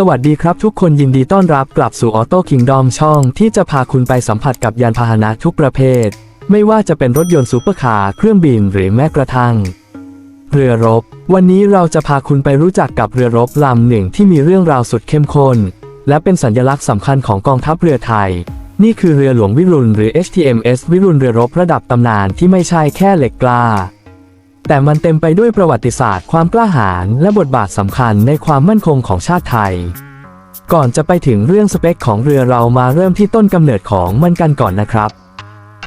สวัสดีครับทุกคนยินดีต้อนรับกลับสู่ออโต้คิงดอมช่องที่จะพาคุณไปสัมผัสกับยานพาหนะทุกประเภท ไม่ว่าจะเป็นรถยนต์ซูเปอร์คาร์เครื่องบินหรือแม้กระทั่ง เรือรบ วันนี้เราจะพาคุณไปรู้จักกับเรือรบลำหนึ่งที่มีเรื่องราวสุดเข้มข้น และเป็นสัญลักษณ์สำคัญของกองทัพเรือไทย นี่คือเรือหลวงวิรุณหรือ HTMS วิรุณเรือรบระดับตำนานที่ไม่ใช่แค่เหล็กกล้า แต่มันเต็มไปด้วยประวัติศาสตร์ ความกล้าหาญและบทบาทสำคัญในความมั่นคงของชาติไทย ก่อนจะไปถึงเรื่องสเปคของเรือเรามาเริ่มที่ต้นกำเนิดของมันกันก่อนนะครับ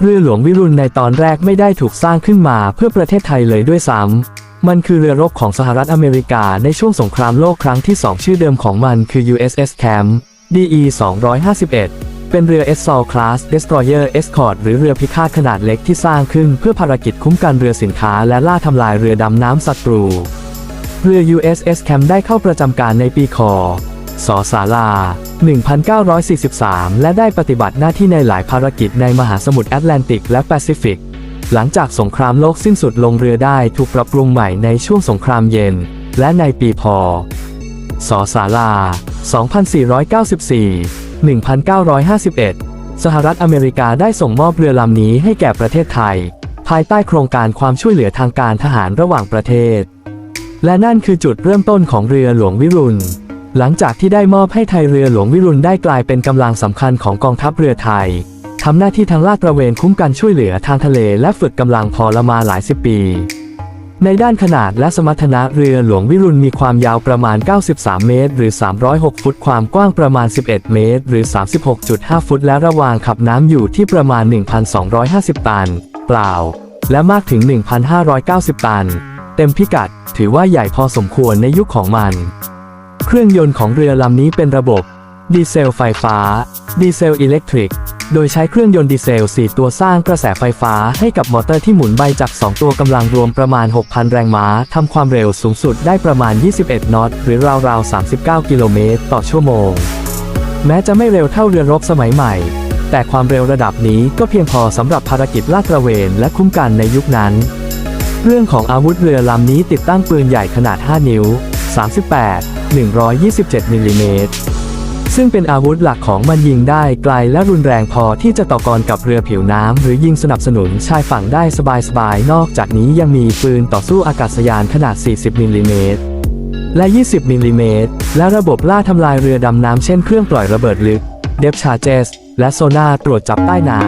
เรือหลวงวิรุณในตอนแรกไม่ได้ถูกสร้างขึ้นมาเพื่อประเทศไทยเลยด้วยซ้ำมันคือเรือรบของสหรัฐอเมริกาในช่วงสงครามโลกครั้งที่ 2 ชื่อเดิมของมันคือ USS Camp DE 251 เป็นเรือ s s a l Class Destroyer Escort หรือเรือพิฆาตขนาดเล็กที่สร้างขึ้นเพื่อภารกิจคุ้มกันเรือสินค้าและล่าทำลายเรือดำน้ำศัตรู เรือ USS Cam ได้เข้าประจำการในปีคศสาลา 1943 และได้ปฏิบัติหน้าที่ในหลายภารกิจในมหาสมุทรแอตแลนติกและแปซิฟิก หลังจากสงครามโลกสิ้นสุดลงเรือได้ถูกปรับปรุงใหม่ในช่วงสงครามเย็น และในปีพศสาลา 2494 1951 สหรัฐอเมริกาได้ส่งมอบเรือลำนี้ให้แก่ประเทศไทย ภายใต้โครงการความช่วยเหลือทางการทหารระหว่างประเทศ และนั่นคือจุดเริ่มต้นของเรือหลวงวิรุณ หลังจากที่ได้มอบให้ไทยเรือหลวงวิรุณได้กลายเป็นกำลังสำคัญของกองทัพเรือไทยทำหน้าที่ทางลาดตระเวนคุ้มกันช่วยเหลือทางทะเลและฝึกกำลังพอละมาหลายสิบปี ในด้านขนาดและสมรรถนะเรือหลวงวิรุณมีความยาวประมาณ 93 เมตร หรือ 306 ฟุต ความกว้างประมาณ 11 เมตร หรือ 36.5 ฟุต และระวางขับน้ำอยู่ที่ประมาณ 1,250 ตัน เปล่า และมากถึง 1,590 ตัน เต็มพิกัด ถือว่าใหญ่พอสมควรในยุคของมัน เครื่องยนต์ของเรือลำนี้เป็นระบบ ดีเซลไฟฟ้า ดีเซลอิเล็กทริก โดยใช้เครื่องยนต์ดีเซล 4 ตัวสร้างกระแสไฟฟ้าให้กับมอเตอร์ที่หมุนใบจาก2ตัวกำลังรวมประมาณ 6,000 แรงม้าทำความเร็วสูงสุดได้ประมาณ 21 นอตหรือราวๆ 39 กิโลเมตรต่อชั่วโมง แม้จะไม่เร็วเท่าเรือรบสมัยใหม่ แต่ความเร็วระดับนี้ก็เพียงพอสำหรับภารกิจลาดตระเวนและคุ้มกันในยุคนั้น เรื่องของอาวุธเรือลำนี้ติดตั้งปืนใหญ่ขนาด 5 นิ้ว 38 127มิลลิเมตร ซึ่งเป็นอาวุธหลักของมันยิงได้ไกลและรุนแรงพอที่จะต่อกรกับเรือผิวน้ำ หรือยิงสนับสนุนชายฝั่งได้สบายๆ นอกจากนี้ยังมีปืนต่อสู้อากาศยานขนาด 40มิลลิเมตรและ 20มิลลิเมตรและระบบล่าทำลายเรือดำน้ำเช่นเครื่องปล่อยระเบิดลึก เดฟชาร์เจส และโซนาตรวจจับใต้น้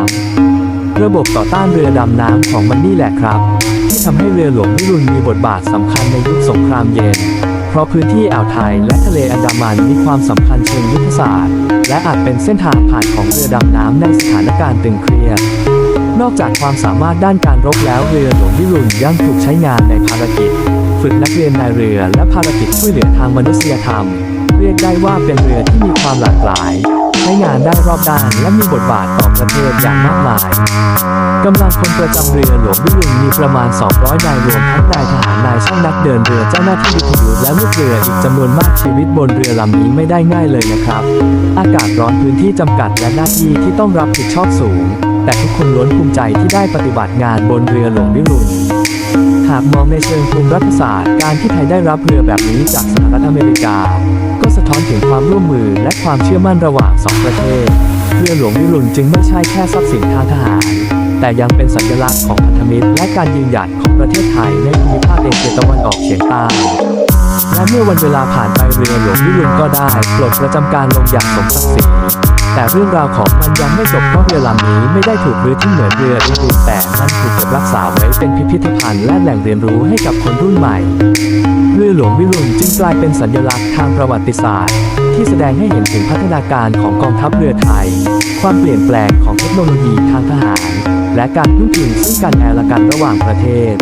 ำ ระบบต่อต้านเรือดำน้ำของมันนี่แหละครับ ที่ทำให้เรือหลวงวิรุณมีบทบาทสำคัญในยุคสงครามเย็น เพราะพื้นที่อ่าวไทยและทะเลอันดามันมีความสำคัญเชิงยุทธศาสตร์ และอาจเป็นเส้นทางผ่านของเรือดำน้ำในสถานการณ์ตึงเครียด นอกจากความสามารถด้านการรบแล้วเรือหลวงวิรุณยังถูกใช้งานในภารกิจ ฝึกนักเรียนนายเรือและภารกิจช่วยเหลือทางมนุษยธรรม เรียกได้ว่าเป็นเรือที่มีความหลากหลาย ใช้งานได้รอบด้านและมีบทบาทต่อประเทศอย่างมากมายกำลังคนประจำเรือหลวงวิรุณมีประมาณ 200นายรวมทั้งนายทหารนายช่างนักเดินเรือเจ้าหน้าที่วิทยุและลูกเรืออีกจำนวนมากชีวิตบนเรือลำนี้ไม่ได้ง่ายเลยนะครับ อากาศร้อนพื้นที่จำกัดและหน้าที่ที่ต้องรับผิดชอบสูง แต่ทุกคนล้วนภูมิใจที่ได้ปฏิบัติงานบนเรือหลวงวิรุณหากมองในเชิงภูมิรัฐศาสตร์การที่ไทยได้รับเรือแบบนี้จากสหรัฐอเมริกา ก็ ท้อนถึงความร่วมมือและความเชื่อมั่นระหว่างสองประเทศ เรือหลวงวิรุณจึงไม่ใช่แค่ทรัพย์สินทางทหาร แต่ยังเป็นสัญลักษณ์ของพันธมิตร และการยืนหยัดของประเทศไทยในภูมิภาคเอเชียตะวันออกเฉียงใต้และเมื่อวันเวลาผ่านไปเรือหลวงวิรุณก็ได้ปลดประจำการลงอย่างสมศักดิ์ศรี แต่เรื่องราวของมันยังไม่จบเพราะเรือลำนี้ไม่ได้ถูกรื้อทิ้งเหมือนเรืออื่นๆแต่มันถูกเก็บรักษาไว้เป็นพิพิธภัณฑ์และแหล่งเรียนรู้ให้กับคนรุ่นใหม่เรือหลวงวิรุณจึงกลายเป็นสัญลักษณ์ทางประวัติศาสตร์ ที่แสดงให้เห็นถึงพัฒนาการของกองทัพเรือไทย ความเปลี่ยนแปลงของเทคโนโลยีทางทหาร และการพึ่งพิงซึ่งกันและกันระหว่างประเทศ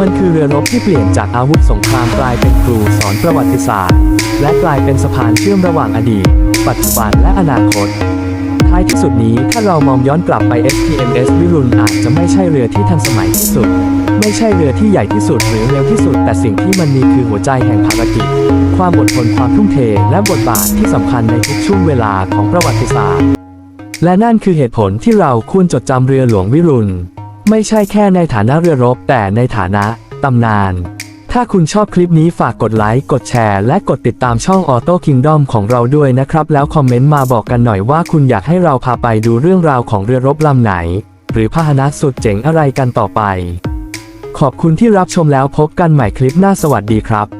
มันคือเรือรบที่เปลี่ยนจากอาวุธสงครามกลายเป็นครูสอนประวัติศาสตร์ และกลายเป็นสะพานเชื่อมระหว่างอดีต ปัจจุบันและอนาคต ท้ายที่สุดนี้ถ้าเรามองย้อนกลับไป STMS วิรุณอาจจะไม่ใช่เรือที่ทันสมัยที่สุด ไม่ใช่เรือที่ใหญ่ที่สุดหรือเร็วที่สุด แต่สิ่งที่มันมีคือหัวใจแห่งภารกิจ ความอดทนความทุ่มเท และบทบาทที่สำคัญในทุกช่วงเวลาของประวัติศาสตร์ และนั่นคือเหตุผลที่เราควรจดจำเรือหลวงวิรุณ ไม่ใช่แค่ในฐานะเรือรบแต่ในฐานะตำนาน ถ้าคุณชอบคลิปนี้ฝากกดไลค์ กดแชร์ และกดติดตามช่อง Auto Kingdom ของเราด้วยนะครับ แล้วคอมเมนต์มาบอกกันหน่อยว่าคุณอยากให้เราพาไปดูเรื่องราวของเรือรบลำไหน หรือพาหนะสุดเจ๋งอะไรกันต่อไป ขอบคุณที่รับชมแล้วพบกันใหม่คลิปหน้าสวัสดีครับ